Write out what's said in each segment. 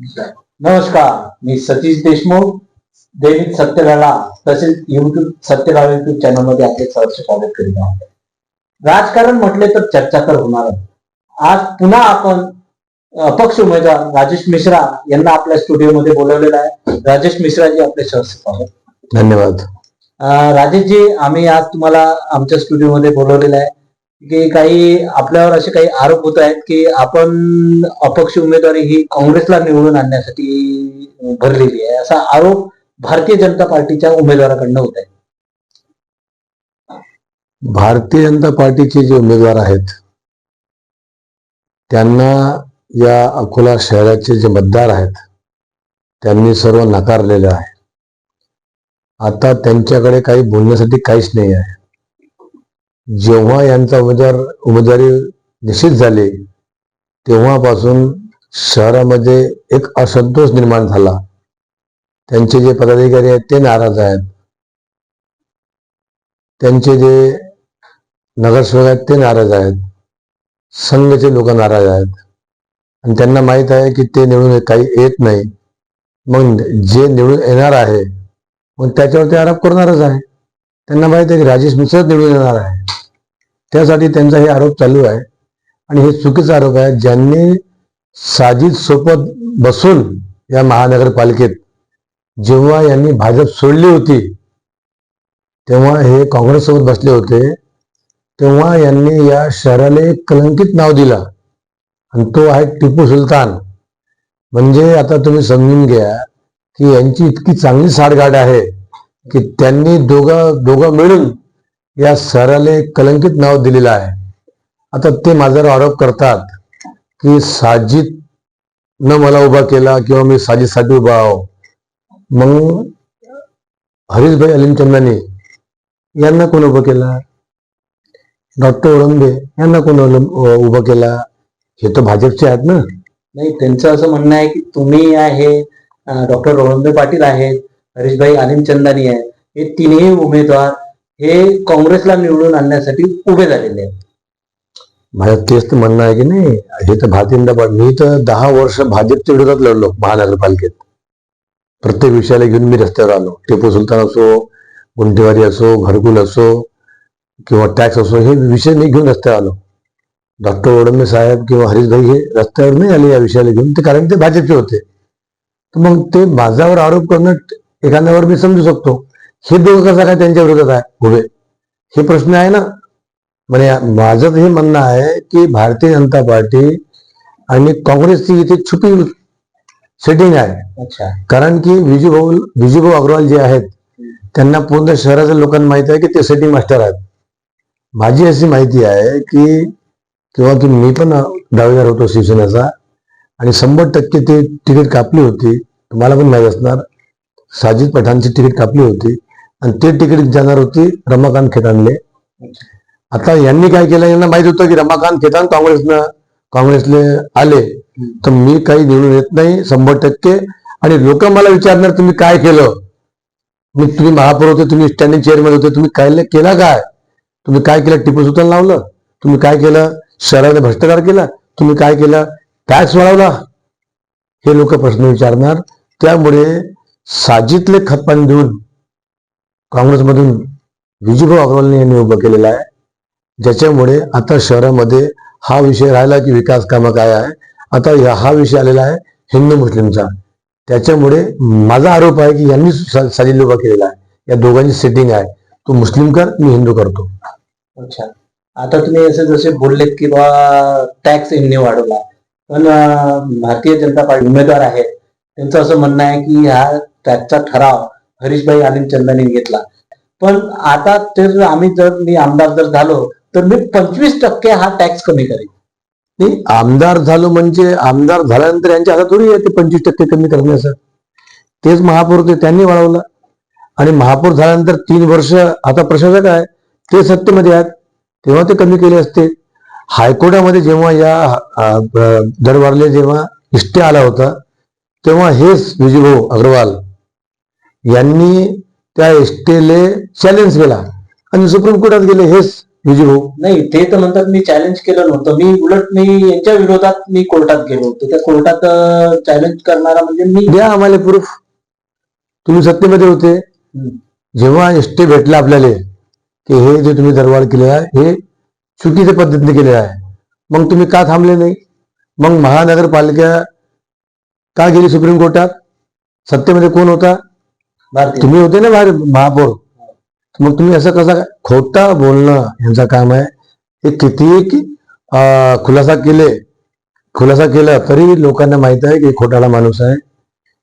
नमस्कार मी सतीश देशमुख दैनिक सत्यगाला तसेच YouTube सत्यगाला YouTube चॅनलमध्ये आपले सहर्ष स्वागत करीत आहोत. राजकारण म्हटले तर चर्चा तर होणार आज पुन्हा आपण अपक्ष उमेदवार राजेश मिश्रा यांना आपल्या स्टुडिओमध्ये बोलवलेलं आहे. राजेश मिश्राजी आपले सहर्ष स्वागत. धन्यवाद. राजेशजी आम्ही आज तुम्हाला आमच्या स्टुडिओमध्ये बोलवलेलं आहे. की काही आपल्यावर असे काही आरोप होत आहेत की आपण अपक्ष उमेदवारी ही काँग्रेसला निवडून आणण्यासाठी भरलेली आहे. असा आरोप भारतीय जनता पार्टीच्या उमेदवाराकडनं होत आहे. भारतीय जनता पार्टीचे जे उमेदवार आहेत त्यांना या अकोला शहराचे जे मतदार आहेत त्यांनी सर्व नाकारलेलं आहे. आता त्यांच्याकडे काही बोलण्यासाठी काहीच नाही आहे. जेव्हा यांचा उमेदवार उमेदवारी निश्चित झाली तेव्हापासून शहरामध्ये एक असंतोष निर्माण झाला. त्यांचे जे पदाधिकारी आहेत ते नाराज आहेत. त्यांचे जे नगरसेवक आहेत ते नाराज आहेत. संघचे लोक नाराज आहेत. आणि त्यांना माहीत आहे की ते निवडून काही येत नाही. मग जे निवडून येणार आहे मग त्याच्यावर ते आरोप करणारच आहे. त्यांना माहीत आहे की राजेश मिश्रच निवडून येणार आहे. त्यासाठी त्यांचा हे आरोप चालू आहे. आणि हे चुकीचा आरोप आहे. ज्यांनी साजिद सोबत बसून या महानगरपालिकेत जेव्हा यांनी भाजप सोडली होती तेव्हा हे काँग्रेससोबत बसले होते तेव्हा यांनी या शहराला एक कलंकित नाव दिलं. आणि तो आहे टिपू सुलतान. म्हणजे आता तुम्ही समजून घ्या की यांची इतकी चांगली साठगाठ आहे की त्यांनी दोघं दोघं मिळून या शहराला एक कलंकित नाव दिलेलं आहे. आता ते माझ्यावर आरोप करतात की साजिद न मला उभा केला किंवा मी साजिदसाठी उभा आहो. मग हरीशभाई अलिमचंदानी यांना कोण उभं केला? डॉक्टर ओळंबे यांना कोण उभं केला? हे तर भाजपचे आहेत ना. नाही त्यांचं असं म्हणणं आहे की तुम्ही आहे डॉक्टर ओळंबे पाटील आहेत हरीशभाई आलिमचंदानी आहे. हे तिन्ही उमेदवार हे काँग्रेसला निवडून आणण्यासाठी उभे झालेले आहेत. माझं तेच तर म्हणणं आहे की नाही हे तर भारतीय जनता पार्टी मी तर दहा वर्ष भाजपच्या विरोधात लढलो महानगरपालिकेत. प्रत्येक विषयाला घेऊन मी रस्त्यावर आलो. टिपू सुलतान असो गुंठेवारी असो घरकुल असो किंवा टॅक्स असो हे विषय मी घेऊन रस्त्यावर आलो. डॉक्टर ओडंबे साहेब किंवा हरीशभाई हे रस्त्यावर नाही आले या विषयाला घेऊन ते कारण ते भाजपचे होते. तर मग ते माझ्यावर आरोप करणं एखाद्यावर मी समजू शकतो. हे दोघं कसं काय त्यांच्या विरोधात आहे उभे. हे प्रश्न आहे ना? म्हणजे माझं हे म्हणणं आहे की भारतीय जनता पार्टी आणि काँग्रेसची इथे छुपी सेटिंग आहे. अच्छा. कारण की विजूभाऊ विजूभाऊ अग्रवाल जे आहेत त्यांना पूर्ण शहराच्या लोकांना माहिती आहे की ते सेटिंग मास्टर आहेत. माझी अशी माहिती आहे की किंवा की मी पण दावेदार होतो शिवसेनेचा आणि शंभर टक्के ते तिकीट कापली होती. तुम्हाला पण माहीत असणार साजिद पठाणची तिकीट कापली होती. आणि ते तिकीट जाणार होती रमाकांत खेतानले. आता यांनी काय केलं यांना माहीत होतं की रमाकांत खेतान काँग्रेसनं काँग्रेसले आले. तर मी काही निवडून येत नाही शंभर टक्के. आणि लोक मला विचारणार तुम्ही काय केलं? मी तुम्ही महापौर होते तुम्ही स्टँडिंग चेअरमॅन होते तुम्ही काय केला काय? तुम्ही काय केलं? टिपू सुलतान लावलं. तुम्ही काय केलं? शहराने भ्रष्टाचार केला. तुम्ही काय केलं? टॅक्स वाढवला. हे लोक प्रश्न विचारणार. त्यामुळे साजिदले खतपाणी देऊन काँग्रेसमधून विजयभाऊ अग्रवालने यांनी उभं केलेलं आहे. ज्याच्यामुळे आता शहरामध्ये हा विषय राहिला की विकास कामं काय आहे. आता या- हा विषय आलेला आहे हिंदू मुस्लिमचा. त्याच्यामुळे माझा आरोप आहे की यांनी साजिद उभा केलेला आहे. या दोघांची सेटिंग आहे. तो मुस्लिम कर मी हिंदू करतो. अच्छा. आता तुम्ही असे जसे बोललेत की बा टॅक्स यांनी वाढवला. पण भारतीय जनता पार्टी उमेदवार आहेत. त्यांचं असं म्हणणं आहे की हा टॅक्सचा ठराव हरीशभाई आलिमचंदानी घेतला. पण आता तर आम्ही जर मी आमदार जर झालो तर मी पंचवीस टक्के हा टॅक्स कमी करेन. नाही आमदार झालो म्हणजे आमदार झाल्यानंतर यांच्या हातात थोडी येते पंचवीस टक्के कमी करण्याचं. तेच महापौर होते त्यांनी वाढवलं. आणि महापौर झाल्यानंतर तीन वर्ष आता प्रशासक आहे ते सत्तेमध्ये आहेत तेव्हा ते कमी केले असते. हायकोर्टामध्ये जेव्हा या अं, दरबारले जेव्हा इष्टे आला होता तेव्हा हेच विजयभाऊ अग्रवाल यांनी त्या इष्टेले चॅलेंज केला. आणि सुप्रीम कोर्टात गेले हेच विजयभाऊ नाही ते तर म्हणतात मी चॅलेंज केलं नव्हतं. मी उलट मी यांच्या विरोधात मी कोर्टात गेलो होतो. त्या कोर्टात चॅलेंज करणारा म्हणजे मी द्या आम्हाला प्रूफ तुम्ही सत्तेमध्ये होते. जेव्हा एसटी भेटला आपल्याला की हे जे तुम्ही दरबार केलेलं आहे हे चुकीच्या पद्धतीने केलेलं आहे. मग तुम्ही का थांबले नाही? मग महानगरपालिका का गेली सुप्रीम कोर्टात? सत्तेमध्ये कोण होता? तुम्ही होते ना बाहेर महापौर. मग तुम्ही असं कसं खोटा बोलणं यांचं काम आहे. हे कितीही की- अं, खुलासा केले. खुलासा केला तरी लोकांना माहीत आहे की खोटाला माणूस आहे.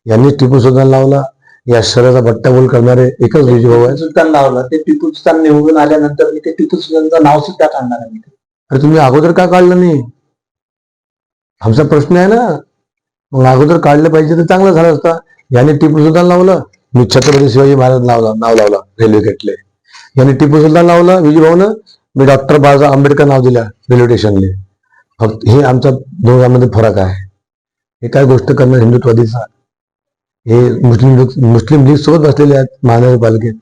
यांनी टिपू सुलतान लावला. या शहराचा बट्टाबोल करणारे एकच विजयभाऊ आहे सुलतान लावलं. ते टिपू सुलतान निवडून आल्यानंतर मी ते टिपू सुलतानचं नाव सुद्धा काढणार आहे. अरे तुम्ही अगोदर का काढलं नाही? आमचा प्रश्न आहे ना. मग अगोदर काढलं पाहिजे तर चांगलं झालं असतं. याने टिपू सुलतान लावलं. मी छत्रपती शिवाजी महाराज नाव नाव लावला रेल्वे गेटले यांनी टिपू सुलतान लावलं विजयभाऊनं मी डॉक्टर बाबासाहेब आंबेडकर नाव दिलं रेल्वे स्टेशनले फक्त हे आमचा दोघांमध्ये फरक आहे. हे काय गोष्ट करणं हिंदुत्वादीचा हे मुस्लिम लोक मुस्लिम लीग सोबत बसलेले आहेत महानगरपालिकेत.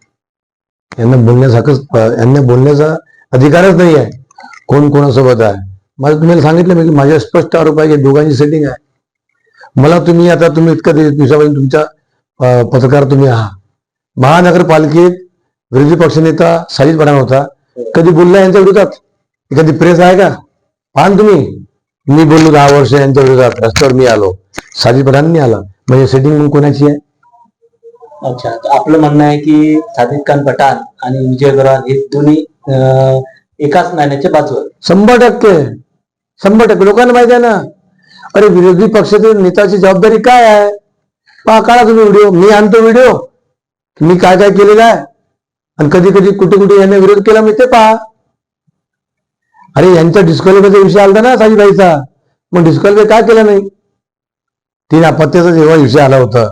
यांना बोलण्यासारखंच यांना बोलण्याचा अधिकारच नाही आहे. कोण कोणासोबत आहे? मला तुम्हाला सांगितलं मी माझ्या स्पष्ट आरोप आहे की दोघांची सेटिंग आहे. मला तुम्ही आता तुम्ही इतकं दिवसापासून तुमच्या पत्रकार तुम्ही आहात. महानगरपालिकेत विरोधी पक्षनेता साजिद पठाण होता. कधी बोलला यांच्या विरोधात? एखादी प्रेस आहे का? पाहा तुम्ही. मी बोललो दहा वर्ष यांच्या विरोधात. रस्त्यावर मी आलो. साजिद पठाण नाही आला. म्हणजे सेटिंग कोणाची आहे? अच्छा तर आपलं म्हणणं आहे की सादिक खान पठाण आणि विजय अग्रवाल हे दोन्ही एकाच नाण्याच्या बाजू शंभर टक्के. शंभर टक्के. लोकांना माहिती आहे ना? अरे विरोधी पक्षातील नेत्याची जबाबदारी काय आहे? पहा काढा तुम्ही व्हिडिओ. मी आणतो व्हिडिओ. मी काय काय केलेलं आहे? आणि कधी कधी कुठे कुठे यांनी विरोध केला मी ते पहा. अरे यांचा डिस्क्वालिफायचा विषय आला ना साजीबाईचा. मग डिस्कॉलिफाय काय केलं नाही? तीन अपत्याचा जेव्हा विषय आला होता.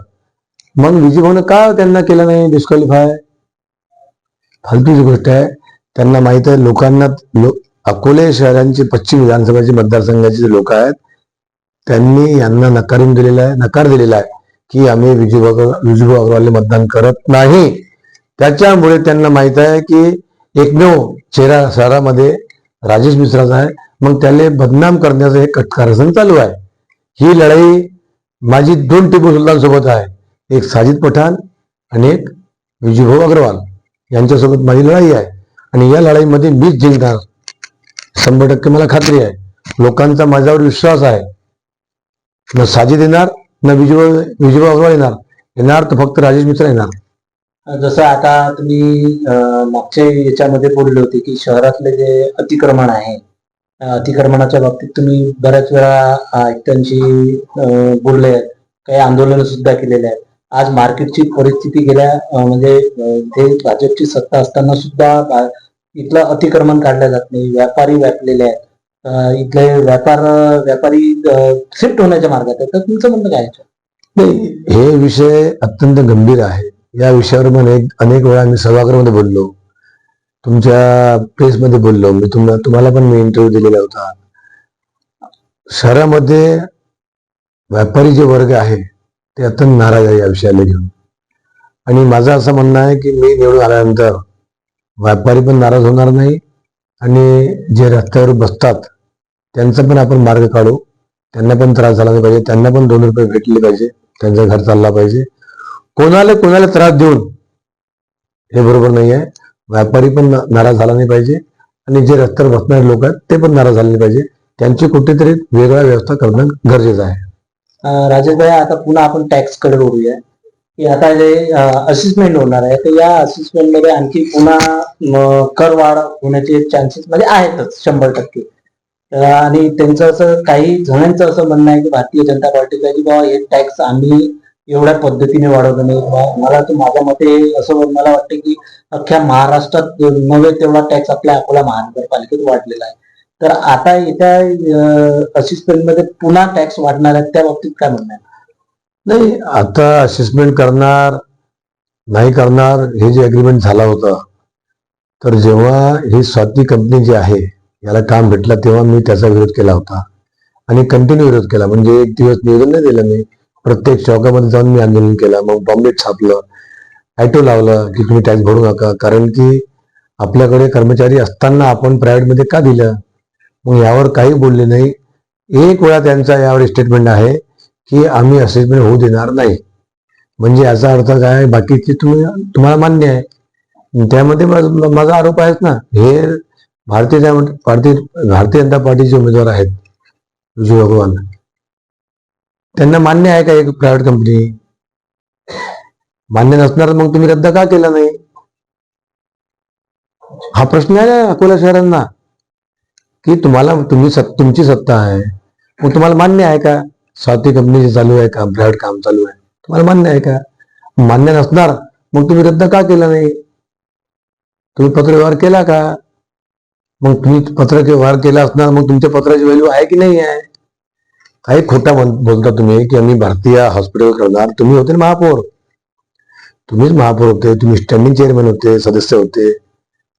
मग विजयभाऊनं का त्यांना केलं नाही डिस्क्वालिफाय फालतूची गोष्ट आहे. त्यांना माहीत आहे लोकांना लो, अकोले शहरांचे पश्चिम विधानसभाचे मतदारसंघाचे जे लोक आहेत त्यांनी यांना नकारून दिलेला आहे नकार दिलेला आहे. की आम्ही विजयभाऊ विजयभाऊ अग्रवालने मतदान करत नाही. त्याच्यामुळे त्यांना माहीत आहे की एकमेव चेहरा शहरामध्ये राजेश मिश्राचा आहे. मग त्याला बदनाम करण्याचं हे कटकारसन चालू आहे. ही लढाई माझी दोन टिपू सुलतान सोबत आहे. एक साजिद पठाण आणि एक विजयभाऊ अग्रवाल यांच्यासोबत माझी लढाई आहे. आणि या लढाईमध्ये मीच जिंकणार. शंभर टक्के मला खात्री आहे. लोकांचा माझ्यावर विश्वास आहे. मग साजिद येणार. ना विजय विजय अग्रवाल येणार. येणार तर फक्त राजेश मिश्रा येणार. जसं आता तुम्ही मागच्या याच्यामध्ये बोलले होते की शहरातले जे अतिक्रमण आहे अतिक्रमणाच्या बाबतीत तुम्ही बऱ्याच वेळा आयुक्तांशी बोलले आहेत. काही आंदोलन सुद्धा केलेले आहेत. आज मार्केटची परिस्थिती गेल्या म्हणजे ते भाजपची सत्ता असताना सुद्धा इथलं अतिक्रमण काढलं जात नाही. व्यापारी व्यापलेले आहेत. इथले व्यापार व्यापारी शिफ्ट होण्याच्या मार्गात आहेत तर तुमचं म्हणणं काय नाही हे विषय अत्यंत गंभीर आहे. या विषयावर मी अनेक अनेक वेळा मी सभागृहामध्ये बोललो. तुमच्या प्रेसमध्ये बोललो. मी तुम्हाला तुम्हाला पण मी इंटरव्ह्यू दिलेला होता. शहरामध्ये व्यापारी जे वर्ग आहे ते अत्यंत नाराज आहे या विषयाला घेऊन. आणि माझं असं म्हणणं आहे की मी निवडून आल्यानंतर व्यापारी पण नाराज होणार नाही आणि जे रस्त्यावर बसतात त्यांचा पण आपण मार्ग काढू. त्यांना पण त्रास झाला नाही पाहिजे. त्यांना पण दोन रुपये भेटले पाहिजे. त्यांचा घर चालला पाहिजे. कोणाला कोणाला त्रास देऊन हे बरोबर नाही आहे व्यापारी पण नाराज झाला नाही पाहिजे. आणि जे रस्त्यावर बसणारे लोक आहेत ते पण नाराज झाले नाही पाहिजे. त्यांची कुठेतरी वेगळा व्यवस्था करणं गरजेचं आहे. राजेश भाई आता पुन्हा आपण टॅक्सकडे बोलूया की आता जे असिस्टमेंट होणार आहे तर या असिस्टमेंटमध्ये आणखी पुन्हा कर वाढ होण्याचे चान्सेस म्हणजे आहेतच शंभर टक्के. आणि त्यांचं असं काही जणांचं असं म्हणणं आहे की भारतीय जनता पार्टीचं की बाबा हे टॅक्स आम्ही एवढ्या पद्धतीने वाढवलं नाही. मला तर माझ्या मते असं मला वाटतं की अख्ख्या महाराष्ट्रात नव्हे तेवढा टॅक्स आपल्या अकोला महानगरपालिकेत वाढलेला आहे. तर आता येत्या असिस्टमेंटमध्ये पुन्हा टॅक्स वाढणार आहेत त्या बाबतीत काय म्हणणं आहे? नाही आता असेसमेंट करणार नाही करणार हे जे अग्रीमेंट झाला होता तर जेव्हा ही स्वाती कंपनी जी आहे याला काम भेटलं तेव्हा मी त्याचा विरोध केला होता. आणि कंटिन्यू विरोध केला. म्हणजे एक दिवस निवेदन नाही दिलं मी. प्रत्येक चौकामध्ये जाऊन मी आंदोलन केलं. मग बॉम्बे छापलं. ॲटो लावलं की तुम्ही टॅक्स भरू नका. कारण की आपल्याकडे कर्मचारी असताना आपण प्रायव्हेटमध्ये का दिलं? मग यावर काही बोलले नाही. एक वेळा त्यांचा यावर स्टेटमेंट आहे की आम्ही असेसमेंट होऊ देणार नाही. म्हणजे याचा अर्थ काय बाकीचे तुम्ही तुम्हाला मान्य आहे. त्यामध्ये माझा आरोप आहेच ना. हे भारतीय भारतीय भारतीय जनता पार्टीचे उमेदवार आहेत विजय भगवान त्यांना मान्य आहे का एक प्रायव्हेट कंपनी मान्य नसणार मग तुम्ही रद्द का केला नाही? हा प्रश्न आहे ना अकोला शहरांना की तुम्हाला तुम्ही सत- तुमची सत्ता आहे मग तुम्हाला मान्य आहे का? स्वाती कंपनी चालू आहे का प्रायव्हेट काम चालू आहे तुम्हाला मान्य आहे का? मान्य नसणार मग तुम्ही रद्द का केला नाही? तुम्ही पत्रव्यवहार केला का? मग तुम्ही पत्र व्यवहार केला असणार मग तुमच्या पत्राची व्हॅल्यू आहे की नाही आहे? काही खोटा म्हण- बोलता तुम्ही की आम्ही भारतीय हॉस्पिटल करणार. तुम्ही होते ना महापौर. तुम्हीच महापौर होते तुम्ही स्टँडिंग चेअरमॅन होते सदस्य होते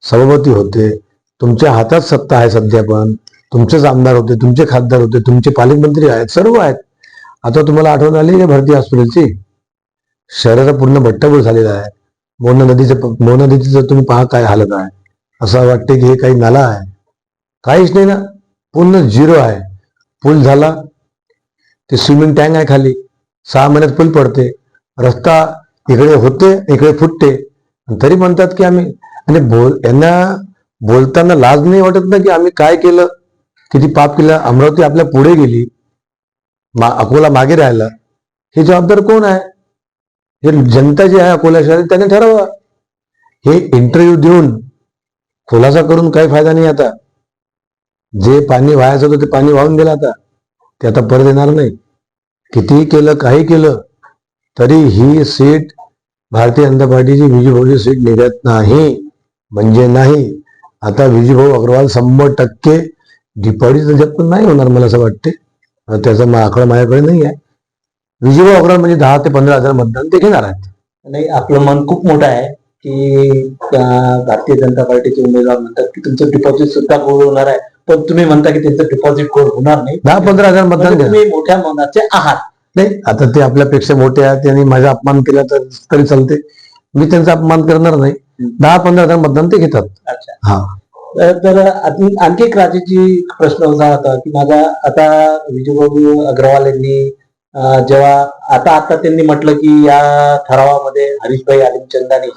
सभापती होते. तुमच्या हातात सत्ता आहे सध्या पण. तुमचेच आमदार होते तुमचे खासदार होते तुमचे पालकमंत्री आहेत सर्व आहेत. आता तुम्हाला आठवण आली का भारतीय हॉस्पिटलची शहराचा पूर्ण भट्टाबूळ झालेला आहे. मोना नदीचं मोना नदीचं तुम्ही पहा काय हालत आहे. असं वाटते की हे काही नाला आहे. काहीच नाही ना. पूर्ण झिरो आहे. पूल झाला. ते स्विमिंग टँक आहे खाली. सहा महिन्यात पूल पडते. रस्ता इकडे होते इकडे फुटते. तरी म्हणतात की आम्ही आणि बोल यांना बोलताना लाज नाही वाटत ना की आम्ही काय केलं? किती पाप केलं? अमरावती आपल्या पुढे गेली. मा अकोला मागे राहिला. हे जबाबदार कोण आहे? हे जनता जी आहे अकोला शहरात त्याने ठरवा. हे इंटरव्ह्यू देऊन खुलासा करून काही फायदा नाही आता. जे पाणी वाहायचं होतं ते पाणी वाहून गेलं आता. ते आता परत येणार नाही. कितीही केलं काही केलं तरी ही सीट भारतीय जनता पार्टीची विजूभाऊची सीट निघत नाही. म्हणजे नाही. आता विजूभाऊ अग्रवाल शंभर टक्के डिपॉझिट पण नाही होणार मला असं वाटते. त्याचा आकडा माझ्याकडे नाही आहे. विजूभाऊ अग्रवाल म्हणजे दहा ते पंधरा हजार मतदान ते घेणार आहेत. नाही आपलं मन खूप मोठं आहे. की भारतीय जनता पार्टीचे उमेदवार म्हणतात की तुमचं डिपॉझिट सुद्धा गोळ होणार आहे. पण तुम्ही म्हणता की त्यांचं डिपॉझिट गोळ होणार नाही. दहा पंधरा हजार मतदान म्हणजे तुम्ही मोठ्या मनाचे आहात. नाही आता ते आपल्यापेक्षा मोठे आहेत त्यांनी माझा अपमान केला तर तरी चालते. मी त्यांचा अपमान करणार नाही. दहा पंधरा हजार मतदान ते घेतात. अच्छा. हा. तर आणखी एक राजेची प्रश्न असा होता की माझा आता विजयबाबू अग्रवाल यांनी जेव्हा आता आता त्यांनी म्हटलं की या ठरावामध्ये हरीशभाई आलिमचंदानी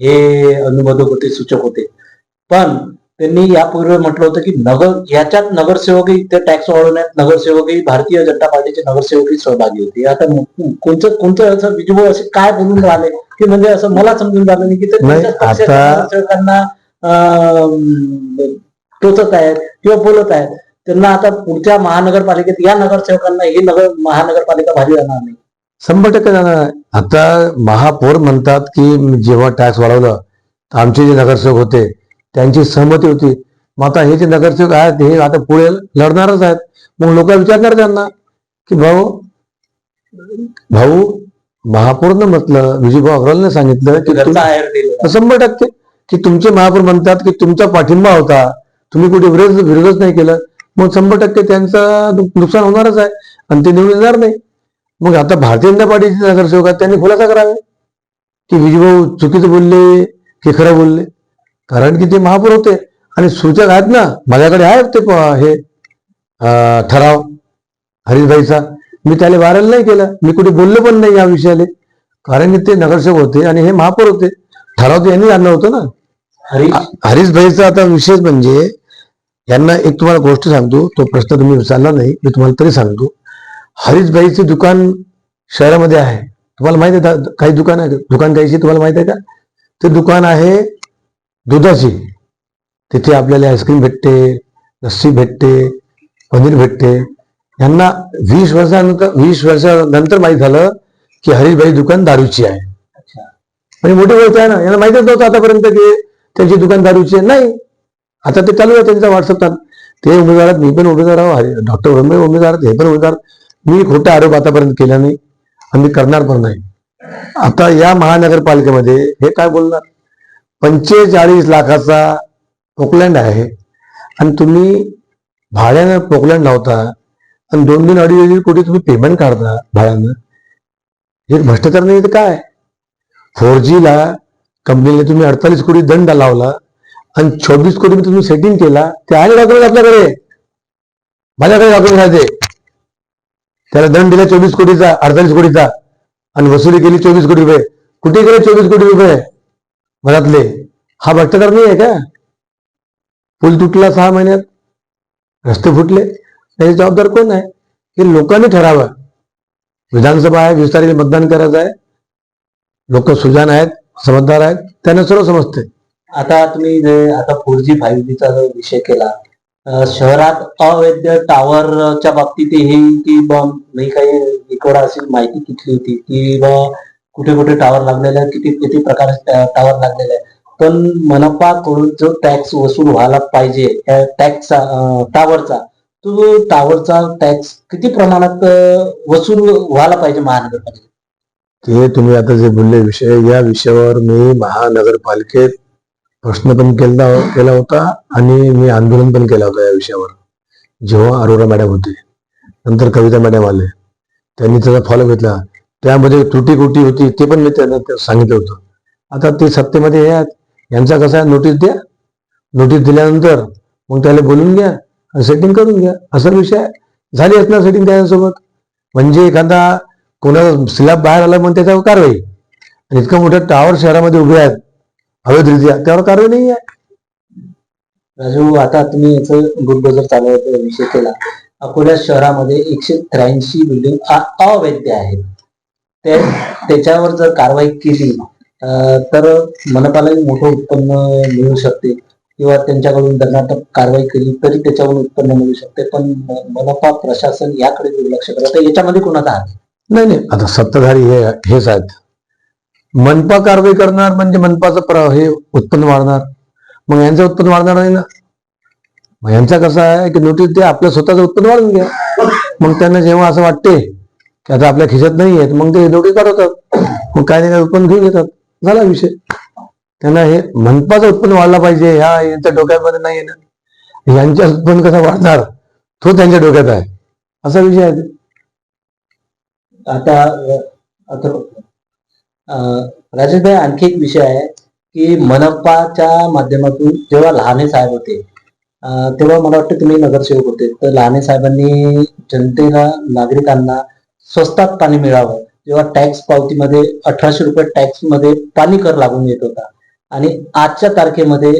हे अनुमोदक होते सूचक होते. पण त्यांनी यापूर्वी म्हटलं होतं की नगर याच्यात नगरसेवकही ते टॅक्स वाढवण्यात नगरसेवकही भारतीय जनता पार्टीचे नगरसेवकही सहभागी होते. आता कोणतं कोणतं असं विजयभाऊ असे काय बोलून राहिले? की म्हणजे असं मला समजून झालं नाही की नगरसेवकांना टोचत आहेत किंवा बोलत आहेत. त्यांना आता पुढच्या महानगरपालिकेत या नगरसेवकांना ही नगर महानगरपालिका भारी राहणार नाही. शंभर टक्के जाणार. आता महापौर म्हणतात की जेव्हा टॅक्स वाढवलं तर आमचे जे नगरसेवक होते त्यांची सहमती होती. मग आता हे जे नगरसेवक आहेत हे आता पुढे लढणारच आहेत. मग लोक विचारणार त्यांना की भाऊ भाऊ महापौरनं म्हटलं विजयभाऊ अग्रवालने सांगितलं की शंभर टक्के. की तुमचे महापौर म्हणतात की तुमचा पाठिंबा होता. तुम्ही कुठे विरोध विरोधच नाही केलं. मग शंभर टक्के त्यांचं नुकसान होणारच आहे. आणि ते निवडून येणार नाही. मग आता भारतीय जनता पार्टीचे नगरसेवक आहेत त्यांनी खुलासा करावे. की विजयभाऊ चुकीचं बोलले की खरं बोलले. कारण की ते महापौर होते. आणि सूचक आहेत ना माझ्याकडे आहेत ते हे ठराव हरीशभाईचा. मी त्याला व्हायरल नाही केलं. मी कुठे बोललो पण नाही या विषयाले. कारण की ते नगरसेवक होते आणि हे महापौर होते. ठराव तर यांनी आणलं होतं ना. हरीश? हरीशभाईचा आता विशेष म्हणजे यांना एक तुम्हाला गोष्ट सांगतो. तो प्रश्न तुम्ही विचारला नाही. मी तुम्हाला तरी सांगतो. हरीशभाईचे दुकान शहरामध्ये आहे. तुम्हाला माहिती आहे? काही दुकान आहे दुकान काहीची तुम्हाला माहिती आहे का? ते दुकान आहे दुधाची. तिथे आपल्याला आईस्क्रीम भेटते लस्सी भेटते पनीर भेटते. यांना वीस वर्षानंतर वीस वर्षानंतर माहीत झालं की हरीशभाई दुकान दारूची आहे. म्हणजे मोठी गोष्ट आहे ना. यांना माहितच नव्हतं आतापर्यंत की त्यांची दुकान दारूची आहे. नाही. आता ते चालू आहे त्यांचा व्हॉट्सअपचा ते उमेदवार आहेत मी पण उमेदवार आहो. डॉक्टर उमेदवार हे पण उमेदवार. मी खोटा आरोप आतापर्यंत केला नाही आणि मी करणार पण नाही. आता या महानगरपालिकेमध्ये हे काय बोलणार? पंचेचाळीस लाखाचा पोकलँड आहे आणि तुम्ही भाड्यानं पोकलँड लावता आणि दोन दोन अडीच अडीच कोटी तुम्ही पेमेंट काढता भाड्यानं हे भ्रष्टाचार नाही तर काय फोर जीला कंपनीला तुम्ही अडतालीस कोटी दंड लावला आणि चोवीस कोटी तुम्ही सेटिंग केला ते आहे डॉक्युमेंट आपल्याकडे माझ्याकडे डॉक्युमेंट आहे ते त्याला दंड दिला चोवीस कोटीचा अडतालीस कोटीचा. आणि वसुली केली चोवीस कोटी रुपये. कुठे गेले चोवीस कोटी रुपये? मनातले. हा भ्रष्टाचार नाही आहे का? पूल तुटला सहा महिन्यात. रस्ते फुटले. त्याची जबाबदार कोण आहे? हे लोकांनी ठरावं. विधानसभा आहे वीस तारखेला मतदान करायचं आहे. लोक सुजान आहेत समजदार आहेत. त्यांना सर्व समजते आता तुम्ही जे आता फोर जी फाईव्ह जीचा जो विषय केला शहरात अवैध टॉवरच्या बाबतीत हे की बा काही एकोडा अशी माहिती घेतली होती की बा कुठे कुठे टावर लागलेले आहे किती किती प्रकारचे टावर लागलेले आहे पण मनपाकडून जो टॅक्स वसूल व्हायला पाहिजे टॅक्स टॅक्सचा टावरचा तो टावरचा टॅक्स किती प्रमाणात वसूल व्हायला पाहिजे महानगरपालिकेत? ते तुम्ही आता जे बोलले विषय या विषयावर मी महानगरपालिकेत प्रश्न पण केला केला होता आणि मी आंदोलन पण केला होता या विषयावर. जेव्हा अरोरा मॅडम होते नंतर कविता मॅडम आले त्यांनी त्याचा फॉलो घेतला. त्यामध्ये त्रुटी कुटी होती ते पण मी त्यांना सांगितलं होतं. आता ते सत्तेमध्ये हे आहेत यांचा कसा आहे नोटीस द्या? नोटीस दिल्यानंतर मग त्याला बोलून घ्या आणि सेटिंग करून घ्या. असा विषय आहे. झाली असणार सेटिंग त्याच्यासोबत? म्हणजे एखादा कोणाचा स्लॅब बाहेर आला मग त्याच्यावर कारवाई. आणि इतकं मोठं टावर शहरामध्ये उभे आहेत. अवैधरित्या त्यावर कारवाई नाही आहे राजू आता तुम्ही याचं बुलडोजर चालवायचा विषय केला अकोला शहरामध्ये एकशे त्र्याऐंशी बिल्डिंग अवैध आहेत ते त्याच्यावर जर कारवाई केली तर मनपालाही मोठं उत्पन्न मिळू शकते. किंवा त्यांच्याकडून दंडात्मक कारवाई केली तरी त्याच्यावर उत्पन्न मिळू शकते. पण मनपा प्रशासन याकडे दुर्लक्ष करत याच्यामध्ये कोणाचा हात नाही नाही. आता सत्ताधारी हे हेच आहेत. मनपा कारवाई करणार म्हणजे मनपाचं प्र हे उत्पन्न वाढणार. मग यांचं उत्पन्न वाढणार नाही ना? मग यांचा कसं आहे की नोटीस ते आपलं स्वतःचं उत्पन्न वाढून घ्या. मग त्यांना जेव्हा असं वाटते की आता आपल्या खिशात नाही आहेत मग ते नोटीस काढवतात मग काय नाही काय उत्पन्न घेऊन येतात. झाला विषय. त्यांना हे मनपाचं उत्पन्न वाढला पाहिजे ह्या यांच्या डोक्यामध्ये नाही ना. यांच्या उत्पन्न कसं वाढणार तो त्यांच्या डोक्यात आहे. असा विषय आहे. ते. आता आता राजेशभाई आणखी एक विषय आहे की मनप्पाच्या माध्यमातून जेव्हा लहाने साहेब होते तेव्हा मला वाटतं तुम्ही नगरसेवक होते. तर लहाने साहेबांनी जनतेला नागरिकांना स्वस्तात पाणी मिळावं. जेव्हा टॅक्स पावतीमध्ये अठराशे रुपये टॅक्समध्ये पाणी कर लागून येत होता. आणि आजच्या तारखेमध्ये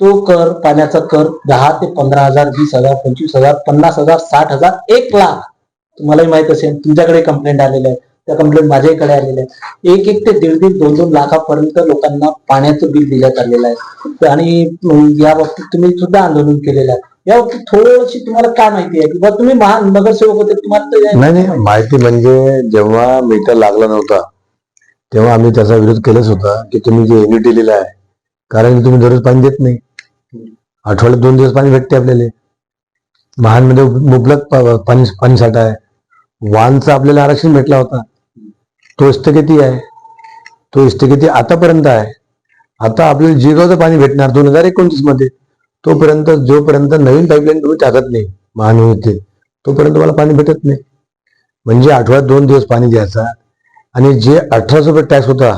तो कर पाण्याचा कर दहा ते पंधरा हजार वीस हजार पंचवीस हजार पन्नास हजार साठ हजार एक लाख. तुम्हालाही माहीत असेल तुमच्याकडे कंप्लेंट आलेल्या आहे. त्या कंप्लेंट माझ्याकडे आलेल्या आहेत. एक एक ते दीड दीड दोन दोन लाखापर्यंत लोकांना पाण्याचं बिल दिण्यात आलेलं आहे. आणि या बाबतीत तुम्ही सुद्धा आंदोलन केलेलं आहे. या बाबतीत थोडीशी तुम्हाला काय माहिती आहे? किंवा तुम्ही महान नगरसेवक होते तुम्हाला नाही नाही. माहिती म्हणजे जेव्हा मीटर लागला नव्हता तेव्हा आम्ही त्याचा विरोध केलाच होता की तुम्ही जे युनिट दिलेलं आहे कारण तुम्ही दररोज पाणी देत नाही. आठवड्यात दोन दिवस पाणी भेटते आपल्याला. महानमध्ये मुबलक पाणी पाणी साठा आहे. वाहनचं आपल्याला आरक्षण भेटला होता. तो स्थगिती आहे? तो स्थगिती आतापर्यंत आहे? आता आपल्याला जिगावचं पाणी भेटणार दोन हजार एकोणतीसमध्ये. तोपर्यंत जोपर्यंत नवीन पाईपलाईन तुम्ही टाकत नाही महानवीते तोपर्यंत मला पाणी भेटत नाही. म्हणजे आठवड्यात दोन दिवस पाणी द्यायचा. आणि जे अठराशे रुपये टॅक्स होता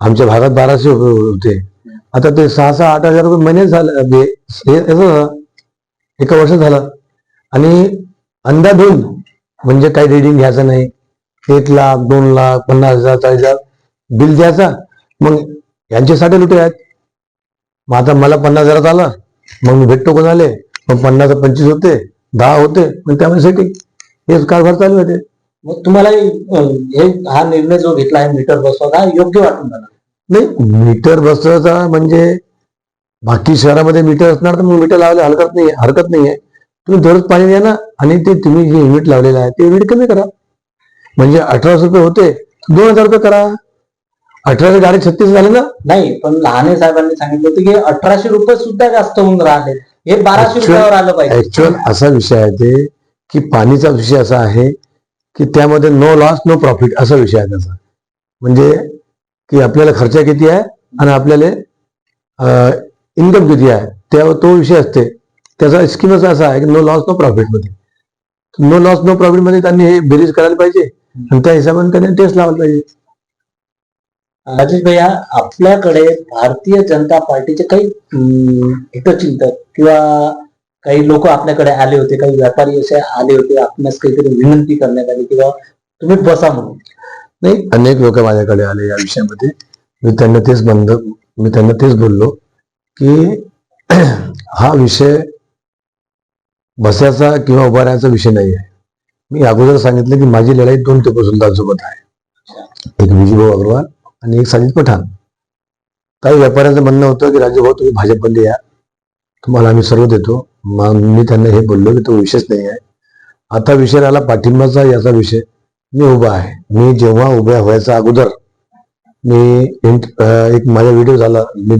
आमच्या भागात बाराशे रुपये होते. आता ते सहा सहा आठ हजार रुपये महिने झालं झालं. एका वर्ष झालं. आणि अंदाधून म्हणजे काही रिडिंग घ्यायचं नाही. एक लाख दोन लाख पन्नास हजार चाळीस हजार बिल द्यायचा. मग यांचे साठे लुटे आहेत. मग आता मला पन्नास हजारात आला. मग मी भेटतो कोणाले? मग पन्नास पंचवीस होते दहा होते मग त्यामध्ये सेटिंग हेच कारभार चालू आहे ते. मग तुम्हाला हे हा निर्णय जो घेतला आहे मीटर बसवा हा योग्य वाटून झाला? नाही मीटर बसवायचा म्हणजे बाकी शहरामध्ये मीटर असणार तर मग मीटर लावायला हरकत नाही हरकत नाहीये. तुम्ही दररोज पाणी द्या ना आणि ते तुम्ही जे युनिट लावलेलं आहे ते युनिट कमी करा. म्हणजे अठराशे रुपये होते दोन हजार रुपये करा. अठराशे डायरेक्ट छत्तीस झाले ना? नाही पण लहाने साहेबांनी सांगितलं होतं की अठराशे रुपये सुद्धा जास्त होऊन राहिले. हे बाराशे रुपयावर आलं पाहिजे. ऍक्च्युअल असा विषय आहे ते की पाणीचा विषय असा आहे की त्यामध्ये नो लॉस नो प्रॉफिट असा विषय आहे त्याचा. म्हणजे की आपल्याला खर्च किती आहे आणि आपल्याला इन्कम किती आहे त्या तो विषय असते. त्याचा स्कीमच असा आहे की नो लॉस नो प्रॉफिटमध्ये. नो लॉस नो प्रॉफिटमध्ये त्यांनी हे बेरीज करायला पाहिजे. आणि त्या हिशोबाने त्यांनी टेस्ट लावला पाहिजे. राजेश भैया आपल्याकडे भारतीय जनता पार्टीचे काही हितचिंतक किंवा काही लोक आपल्याकडे आले होते काही व्यापारी असे आले होते आपणास काहीतरी विनंती करण्यात आली किंवा तुम्ही बसा म्हणून. नाही. अनेक लोक माझ्याकडे आले या विषयामध्ये. मी त्यांना तेच बंद मी त्यांना तेच बोललो की हा विषय बसायचा किंवा उभारायचा विषय नाही आहे मी अगोदर सांगितलं की माझी लढाई दोन टिपूसुलतांसोबत आहे. एक विजयभाऊ अग्रवाल आणि एक साजिद पठाण. काही व्यापाऱ्यांचं म्हणणं होतं की राजूभाऊ तुम्ही भाजपमध्ये या. तुम्हाला आम्ही सर्व देतो. मग मी त्यांना हे बोललो की तो विषयच नाही आहे. आता विषय आला पाठिंबाचा याचा विषय. मी उभा आहे. मी जेव्हा उभ्या व्हायचा अगोदर मी इंट- एक माझा व्हिडिओ झाला. मी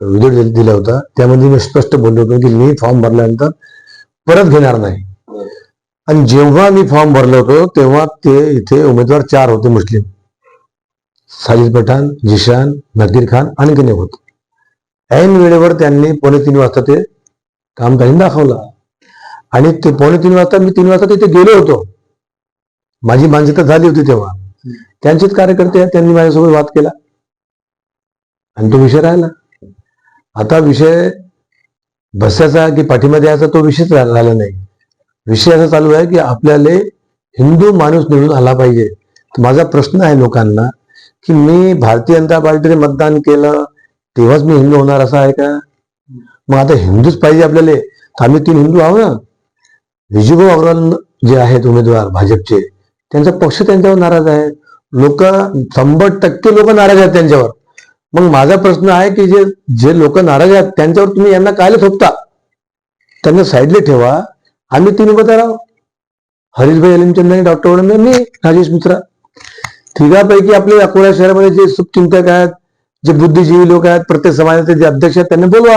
व्हिडिओ दिला होता त्यामध्ये मी स्पष्ट बोललो होतो की मी फॉर्म भरल्यानंतर परत घेणार नाही. आणि जेव्हा मी फॉर्म भरलो होतो तेव्हा ते इथे उमेदवार चार होते मुस्लिम. साजिद पठाण जिशान नकीर खान आणि कनेक होते. ऐन वेळेवर त्यांनी पावणे तीन वाजता ते काम त्यांनी दाखवलं. आणि ते पावणे तीन वाजता मी तीन वाजता तिथे गेलो होतो. माझी मानसिकता झाली होती तेव्हा. त्यांचेच कार्यकर्ते त्यांनी माझ्यासोबत वाद केला. आणि तो विषय राहिला. आता विषय बसायचा की पाठिंबा द्यायचा तो विषयच राहिला नाही. विषय असा चालू आहे की आपल्याला हिंदू माणूस निवडून आला पाहिजे. माझा प्रश्न आहे लोकांना की मी भारतीय जनता पार्टीने मतदान केलं तेव्हाच मी हिंदू होणार असा आहे का? मग आता हिंदूच पाहिजे आपल्याला. आम्ही तीन हिंदू आहो ना. विजूभाऊ अग्रवाल जे आहेत उमेदवार भाजपचे त्यांचा पक्ष त्यांच्यावर नाराज आहे. लोक शंभर टक्के लोक नाराज आहेत त्यांच्यावर. मग माझा प्रश्न आहे की जे जे लोक नाराज आहेत त्यांच्यावर तुम्ही यांना कायला थोपता? त्यांना साईडला ठेवा. आम्ही तीन उभं राहू हरीशभाई अलिमचंद डॉक्टर वडंबे मी राजेश मित्रा. तिघापैकी आपले अकोला शहरामध्ये जे सुखचिंतक आहेत जे बुद्धिजीवी लोक आहेत प्रत्येक समाजाचे जे अध्यक्ष आहेत त्यांना बोलवा.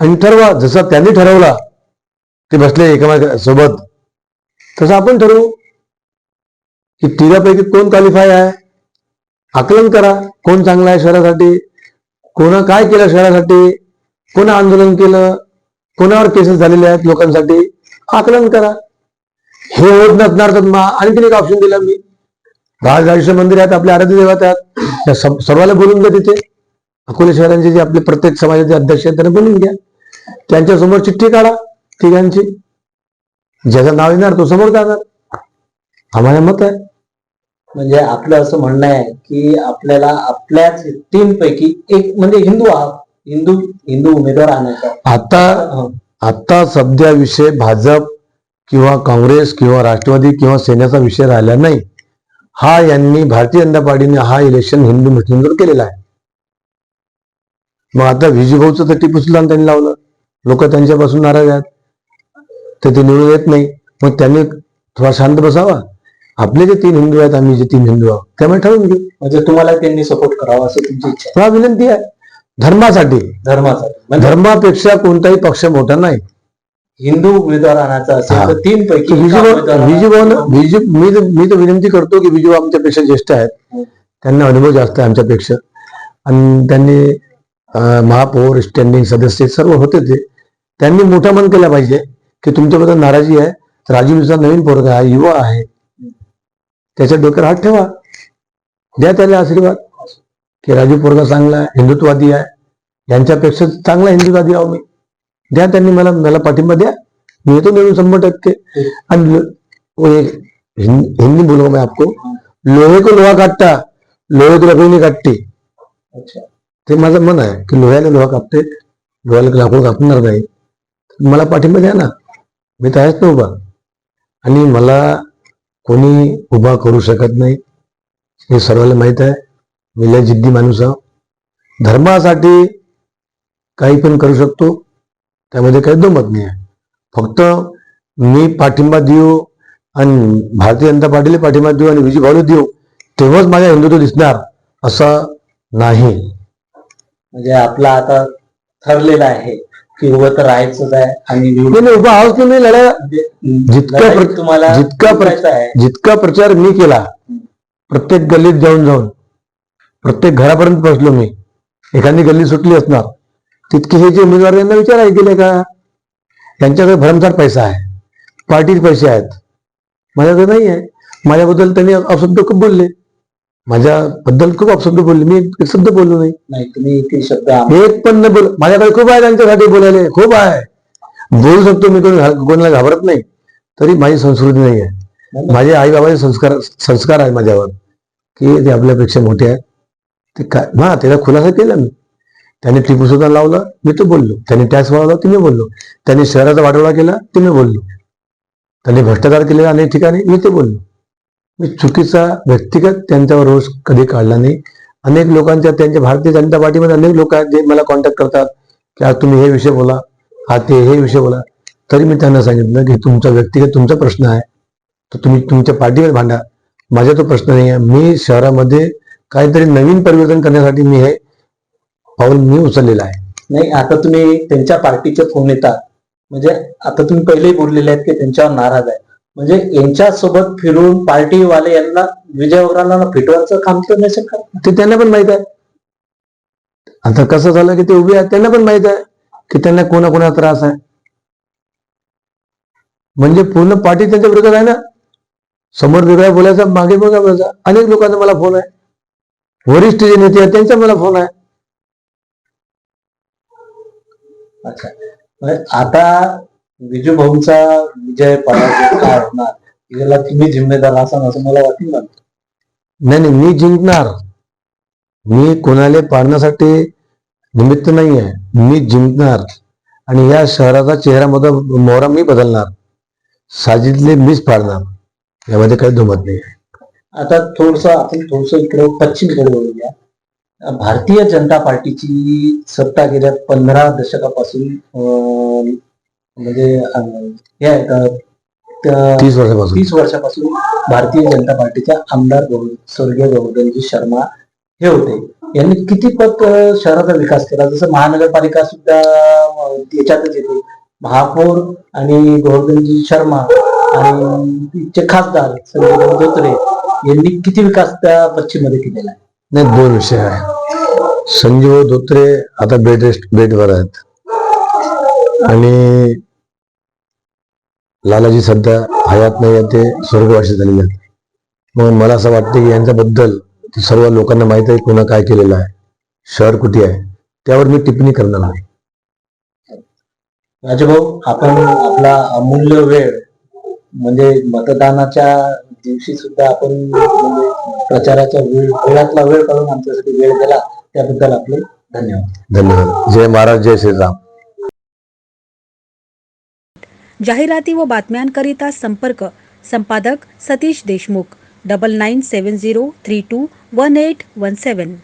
आणि ठरवा जसा त्यांनी ठरवला ते बसले एका सोबत. तसं आपण ठरवू की तिघापैकी कोण क्वालिफाय आहे? आकलन करा कोण चांगला आहे शहरासाठी कोणा काय केलं शहरासाठी कोणा आंदोलन केलं कोणावर केसेस झालेले आहेत लोकांसाठी आकलन करा. हे होत नसणार तर मा आणखीन एक ऑप्शन दिला मी. राजराजेश्वर मंदिर आहेत आपले आराध्य देवात आहेत. त्या सर्वाला बोलून घ्या तिथे. अकोले शहरांचे जे आपले प्रत्येक समाजाचे अध्यक्ष आहेत त्यांना बोलून घ्या. त्यांच्यासमोर चिठ्ठी काढा तिघांची. ज्याचं नाव येणार तो समोर जाणार. आम्हाला मत आहे. म्हणजे आपलं असं म्हणणं आहे की आपल्याला आपल्याच तीन पैकी एक म्हणजे हिंदू आहात. हिंदू हिंदू उमेदवार आणायचा. आता हं. आता सध्या विषय भाजप किंवा काँग्रेस किंवा राष्ट्रवादी किंवा सेनेचा विषय राहिला नाही. हा यांनी भारतीय जनता पार्टीने हा इलेक्शन हिंदू मुस्लिमवर केलेला आहे. मग आता विजयभाऊचं तर टिपू सुलतान त्यांनी लावलं. लोक त्यांच्यापासून नाराज आहेत. तर ते निवडून येत नाही. मग त्यांनी थोडा शांत बसावा. आपले जे तीन हिंदू आहेत आम्ही जे तीन हिंदू आहोत त्यामुळे ठरवून घेऊ म्हणजे तुम्हाला त्यांनी सपोर्ट करावा असं तुमची इच्छा विनंती आहे. धर्मासाठी. धर्मासाठी. म्हणजे धर्मापेक्षा कोणताही पक्ष मोठा नाही. हिंदू उमेदवार आणायचा असेल. तर तीन पैकी एका उमेदवाराला- मी तर- मी तर विनंती करतो की विजू आमच्यापेक्षा ज्येष्ठ आहेत. त्यांना अनुभव जास्त आहे आमच्यापेक्षा. आणि त्यांनी अं, महापौर स्टँडिंग सदस्य सर्व होते ते. त्यांनी मोठा मन केला पाहिजे की तुमच्याबद्दल नाराजी आहे. राजीवचा नवीन पोरगा आहे युवा आहे. त्याच्या डोक्यावर हात ठेवा. द्या त्याला आशीर्वाद. की राजू पोरगा चांगला आहे हिंदुत्ववादी आहे. यांच्यापेक्षा चांगला हिंदुत्ववादी आहो मी. द्या त्यांनी मला मला पाठिंबा द्या. मी येतो निवडून शंभर टक्के. आणि हिंदी बोलूंगा मैं आपको? लोहे को लोहा काटता लोहे को लकड़ी नहीं काटती. अच्छा. ते माझं मन आहे की लोह्याने लोहा कापते लोह्याला लाकूड कापणार नाही. मला पाठिंबा द्या ना. मी तर आहेच ना उभा. आणि मला कोणी उभा करू शकत नाही. हे सर्वांना माहीत आहे. मी लय जिद्दी माणूस आहो धर्मासाठी काही पण करू शकतो त्यामध्ये काही दुमत नाही आहे. फक्त मी पाठिंबा देऊ आणि भारतीय जनता पार्टीला पाठिंबा देऊ आणि विजय भाऊ देऊ तेव्हाच माझ्या हिंदुत्व दिसणार असं नाही. म्हणजे आपला आता ठरलेलं आहे की उभं तर राहायचंच आहे आणि नाही, नाही, उभा आहोत की मी लढा म्हणजे जितका तुम्हाला जितका प्र- जिंकायचं आहे. जितका प्रचार मी केला प्रत्येक गल्लीत जाऊन जाऊन प्रत्येक घरापर्यंत पोहोचलो मी. एखादी गल्ली सुटली असणार. तितके हे जे उमेदवार यांना विचारायला गेले का? यांच्याकडे भरमसाठ पैसा आहे. पार्टीचे पैसे आहेत. माझ्याकडे नाही आहे माझ्याबद्दल त्यांनी अपशब्द खूप बोलले. माझ्याबद्दल खूप अपशब्द बोलले. मी एक शब्द बोललो नाही. नाही तुम्ही ते शब्द आम- एक पण नाही बोल माझ्याकडे खूप आहे त्यांच्यासाठी बोलायला. खूप आहे. बोलू शकतो मी कोणी कोणाला घाबरत नाही. तरी माझी संस्कृती नाही आहे माझे आई बाबाचे संस्कार संस्कार आहे माझ्यावर. की ते आपल्यापेक्षा मोठे आहेत. ते काय? हा त्याला खुलासा केला मी. त्याने टिपू सुद्धा लावला मी तो बोललो. त्याने टॅक्स वाढवला ते मी बोललो. त्यांनी शहराचा वाटोळा केला ते मी बोललो. त्यांनी भ्रष्टाचार केलेला अनेक ठिकाणी मी ते बोललो. मी चुकीचा व्यक्तिगत त्यांच्यावर रोष कधी काढला नाही. अनेक लोकांच्या त्यांच्या भारतीय जनता पार्टीमध्ये अनेक लोक आहेत जे मला कॉन्टॅक्ट करतात की आज तुम्ही हे विषय बोला हा ते हे विषय बोला. तरी मी त्यांना सांगितलं की तुमचा व्यक्तिगत तुमचा प्रश्न आहे. तर तुम्ही तुमच्या पार्टीमध्ये भांडा. माझा तो प्रश्न नाही आहे. मी शहरामध्ये काहीतरी नवीन परिवर्तन करण्यासाठी मी हे पाऊल मी उचललेलं आहे. नाही आता तुम्ही त्यांच्या पार्टीचे फोन येतात. म्हणजे आता तुम्ही पहिलेही बोललेले आहेत की त्यांच्यावर नाराज आहे. म्हणजे यांच्यासोबत फिरून पार्टीवाले यांना विजय वगैरे फिटवायचं काम तर नाही शकत ते त्यांना पण माहीत आहे. आता कसं झालं की ते उभे आहेत त्यांना पण माहीत आहे की त्यांना कोणाकोणा त्रास आहे. म्हणजे पूर्ण पार्टी त्यांच्या विरोधात आहे ना? समोर वेगळा बोलायचा मागे बघा बोलायचा अनेक लोकांचा मला फोन आहे. वरिष्ठ जे नेते आहेत त्यांचा मला फोन आहे. अच्छा. म्हणजे आता विजू भाऊंचा विजय पराजय काय होणार? याला तुम्ही जिम्मेदार असाल असं मला वाटलं ना नाही नाही मी जिंकणार. मी कोणाला पाडण्यासाठी निमित्त नाही आहे मी जिंकणार. आणि या शहराचा चेहरा मोहरा मी बदलणार. साजिदले मीच पाडणार. यामध्ये काही दुमत नाही. आता थोडस आपण थोडस इकडे पश्चिमकडे वळूया. भारतीय जनता पार्टीची सत्ता गेल्या पंधरा दशकापासून म्हणजे हे तीस वर्षापासून. तीस वर्षापासून भारतीय जनता पार्टीचे आमदार स्वर्गीय गोवर्धनजी शर्मा हे होते. यांनी किती पत अं, शहराचा विकास केला? जसं महानगरपालिका सुद्धा याच्यातच येते. महापौर आणि गोवर्धनजी शर्मा आणि खासदार संजय धोत्रे यांनी किती विकास त्या पश्चिममध्ये केलेला आहे? नाही दोन विषय आहे. संजीव धोत्रे आता बेड रेस्ट बेडवर आहेत. आणि लालाजी सध्या हयात नाही ते स्वर्गवासी झालेले आहेत. मग मला असं वाटतं की यांच्याबद्दल सर्व लोकांना माहीत आहे कोणा काय केलेलं आहे. शहर कुठे आहे? त्यावर मी टिप्पणी करणार नाही राजभाऊ आपण आपला अमूल्य वेळ म्हणजे मतदानाच्या दिवशी सुद्धा आपण म्हणजे प्रचाराच्या वेळ वेळातला वेळ काढून आमच्यासाठी वेळ दिला त्याबद्दल आपले धन्यवाद. धन्यवाद. जय महाराज जय श्रीराम. जाहिराती व बातम्यांकरिता संपर्क संपादक Satish Deshmukh double nine seven zero three two one eight one seven